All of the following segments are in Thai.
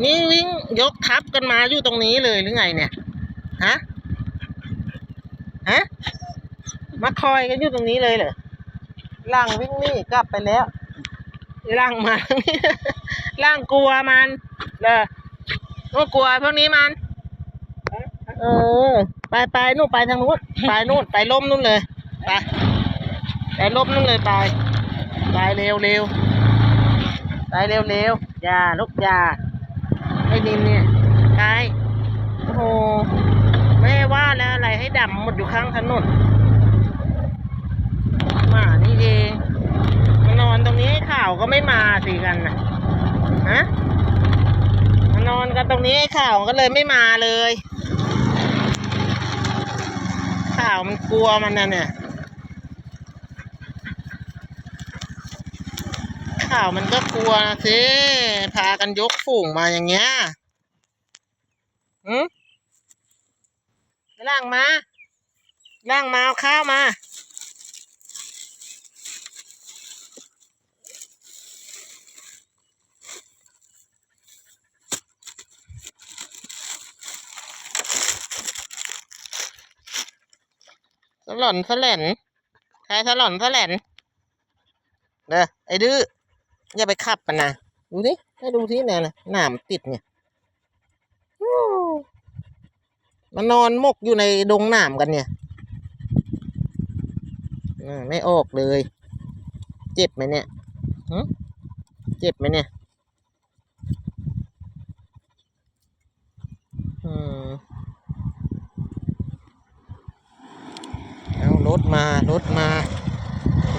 นี่วิ่งยกทับกันมาอยู่ตรงนี้เลยหรือไงเนี่ยฮะฮะมาคอยกันอยู่ตรงนี้เลยเหรอล่างวิ่งนี่กลับไปแล้วล่างมาล่างกลัวมันเหรอก็กลัวพวกนี้มันเออไปไปนู่นไปทางนู้นไปนู่นไปล้มนู่นเลยไปไปล้มนู่นเลยไปไปเร็วเร็วไปเร็วเร็วอย่าลูกอย่า นินเนี่ยไปโอ้โหแม่ว่าแล้วอะไรให้ดำหมดอยู่ข้างถนนหมานี่เองมานอนตรงนี้ให้ข่าวก็ไม่มาสิกันนะฮะมานอนกันตรงนี้ให้ข่าวก็เลยไม่มาเลย ข่าวมันกลัวมันนะเนี่ย ข่าวมันก็กลัวนะสิพากันยกฝูงมาอย่างเงี้ยหืมล่างมาล่างมาเอาข้าวมาสลอนสแหลนใครสลอนสแหลนเด้อไอ้ดื้อ อย่าไปขับมันนะดูดิให้ดูที่เนี่ยนะหนามติดเนี่ยมันนอนมกอยู่ในดงหนามกันเนี่ยไม่ออกเลย เจ็บไหมเนี่ยเจ็บไหมเนี่ยอืมเอารถมารถมา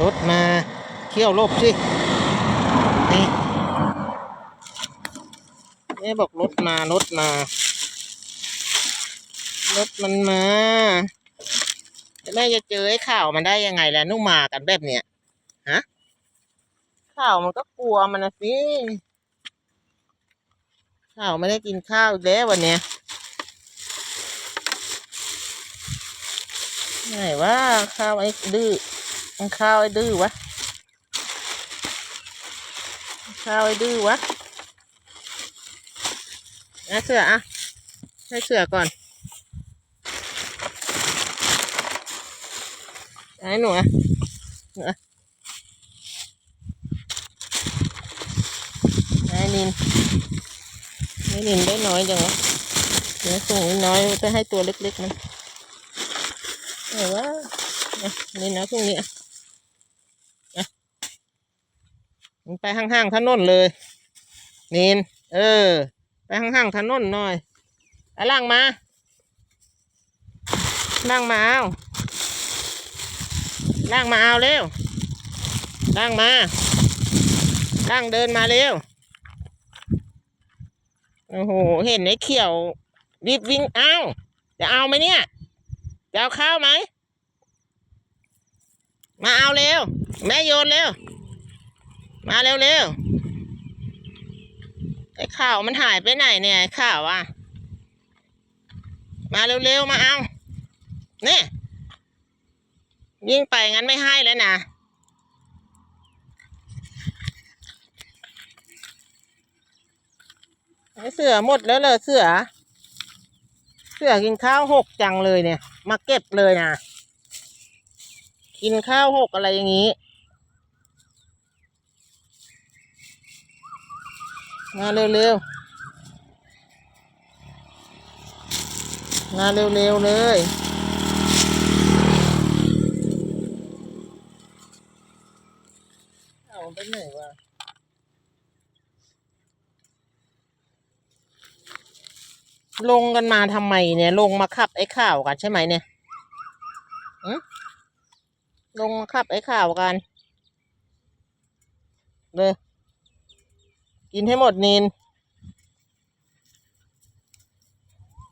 รถมาเที่ยวลบสินี่ แม่บอกรถมารถมารถมันมาแม่จะเจอไอ้ข่าวมันได้ยังไงล่ะนุ่มมากันแบบเนี้ยฮะข่าวมันก็กลัวมันนะสิข่าวไม่ได้กินข้าวแล้ววันเนี้ยไหนว่าข้าวไอ้ดื้อข้าวไอ้ดื้อวะข้าวไอ้ดื้อวะ นะเสืออะให้เสือก่อนไอ้หนูอะหนูอะไอ้นินไอ้นินได้น้อยจังวะเดี๋ยวส่งน้อยๆไปให้ตัวเล็กๆมันไหนว่านี่นะพวกนี้อะอะมันไปห่างๆถนนเลยนินเออ ไปห่างๆถนนหน่อยเอาล่างมาล่างมาเอาล่างมาเอาเร็วล่างมาล่างเดินมาเร็วโอ้โห เห็นไอ้เขียวรีบวิ่งเอาจะเอาไหมเนี่ย จะเอาข้าวไหม มาเอาเร็ว แม่โยนเร็ว มาเร็วเร็ว อ้ข้าวมันหายไปไหนเนี่ยข้าวอะ มาเร็วเร็วมาเอาเนี่ยยิ่งไปงั้นไม่ให้แล้วนะไอ้เสือหมดแล้วเลยเสือ เสือกินข้าวหกจังเลยเนี่ย มาเก็บเลยนะ กินข้าวหกอะไรอย่างนี้ มาเร็วๆมาเร็วๆเลยเอาไปไหนวะลงกันมาทำไมเนี่ย ลงมาขับไอ้ข่าวกันใช่ไหมเนี่ยอืมลงมาขับไอ้ข่าวกันเลย กินให้หมดนิน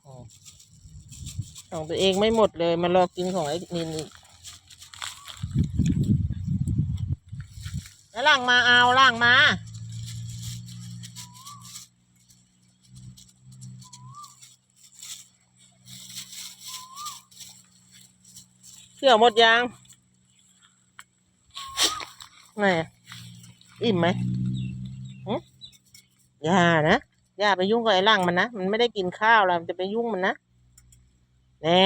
อ๋อของตัวเองไม่หมดเลยมารอกินของไอ้นินอีกแล้วล่างมาเอาล่างมาเชื่อหมดยังไหนอะอิ่มไหมหึ อย่านะอย่าไปยุ่งกับไอ้ร่างมันนะมันไม่ได้กินข้าวแล้วมันจะไปยุ่งมันนะแน่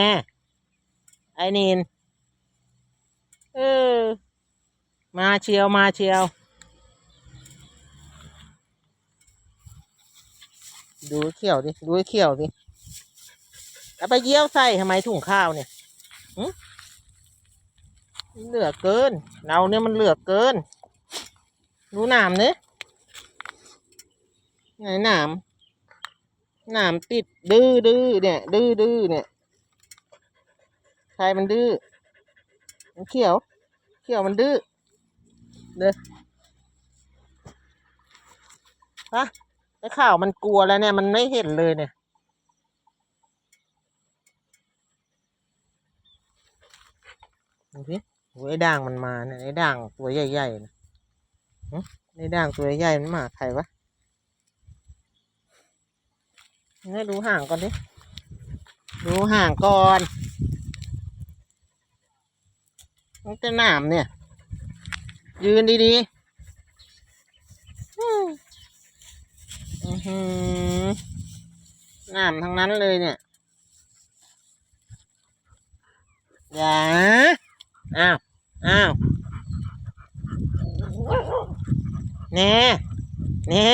ไอ้นีนเออมาเชียวมาเชียว ดูเขียวดิดูเขียวดิแล้วไปเยี่ยวใส่ทำไมถุงข้าวเนี่ยเหลือเกิน เราเนี่ยมันเหลือเกิน ดูหนามเนี่ย ไหนหนามหนามติดดื้อดื้อเนี่ย ดื้อดื้อเนี่ยใครมันดื้อมันเขียว เขียวมันดื้อเด้อฮะไอ้ข่าวมันกลัวแล้วเนี่ย มันไม่เห็นเลยเนี่ยดูสิโอ้ยไอ้ด่างมันมาเนี่ยไอ้ด่างตัวใหญ่ๆนะไอ้ด่างตัวใหญ่มันมาใครวะ ให้ดูห่างก่อนดิดูห่างก่อนมันจะหนามเนี่ย ยืนดีๆอืมอื้อหือหนามทั้งนั้นเลยเนี่ย อย่า อ้าว อ้าวแน่แน่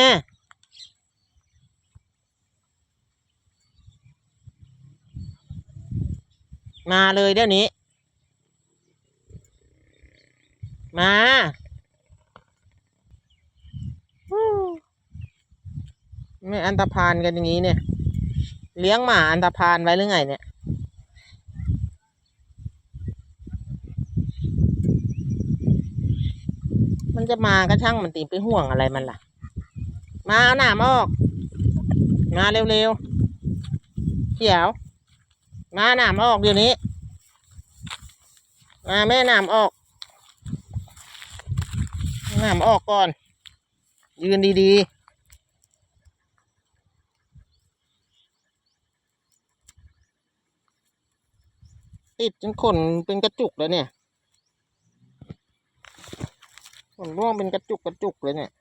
มาเลยเดี๋ยวนี้ มาไม่อันตรพานกันอย่างนี้เนี่ย เลี้ยงหมาอันตรพานไว้หรือไงเนี่ยมันจะมาก็ช่างมันตีไปห่วงอะไรมันล่ะ มาเอาหนามออก มาเร็วๆเขียว มาหนามออกเดี๋ยวนี้ มาแม่หนามออกหนามออกก่อน ยืนดีๆติดจนขนเป็นกระจุกแล้วเนี่ยขนร่วงเป็นกระจุกกระจุกเลยเนี่ย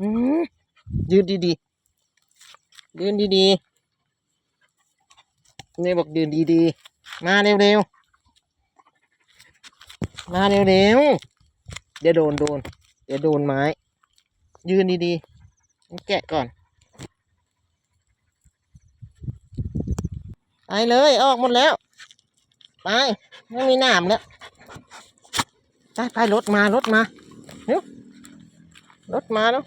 ยืนดีๆ ยืนดีๆนี่บอกยืนดีๆ มาเร็วๆ มาเร็วๆ เดี๋ยวโดนโดน เดี๋ยวโดนไม้ ยืนดีๆ แกะก่อน ไปเลย ออกหมดแล้ว ไป ไม่มีหนามแล้ว ไปไปรถมารถมาเร็วรถมาแล้ว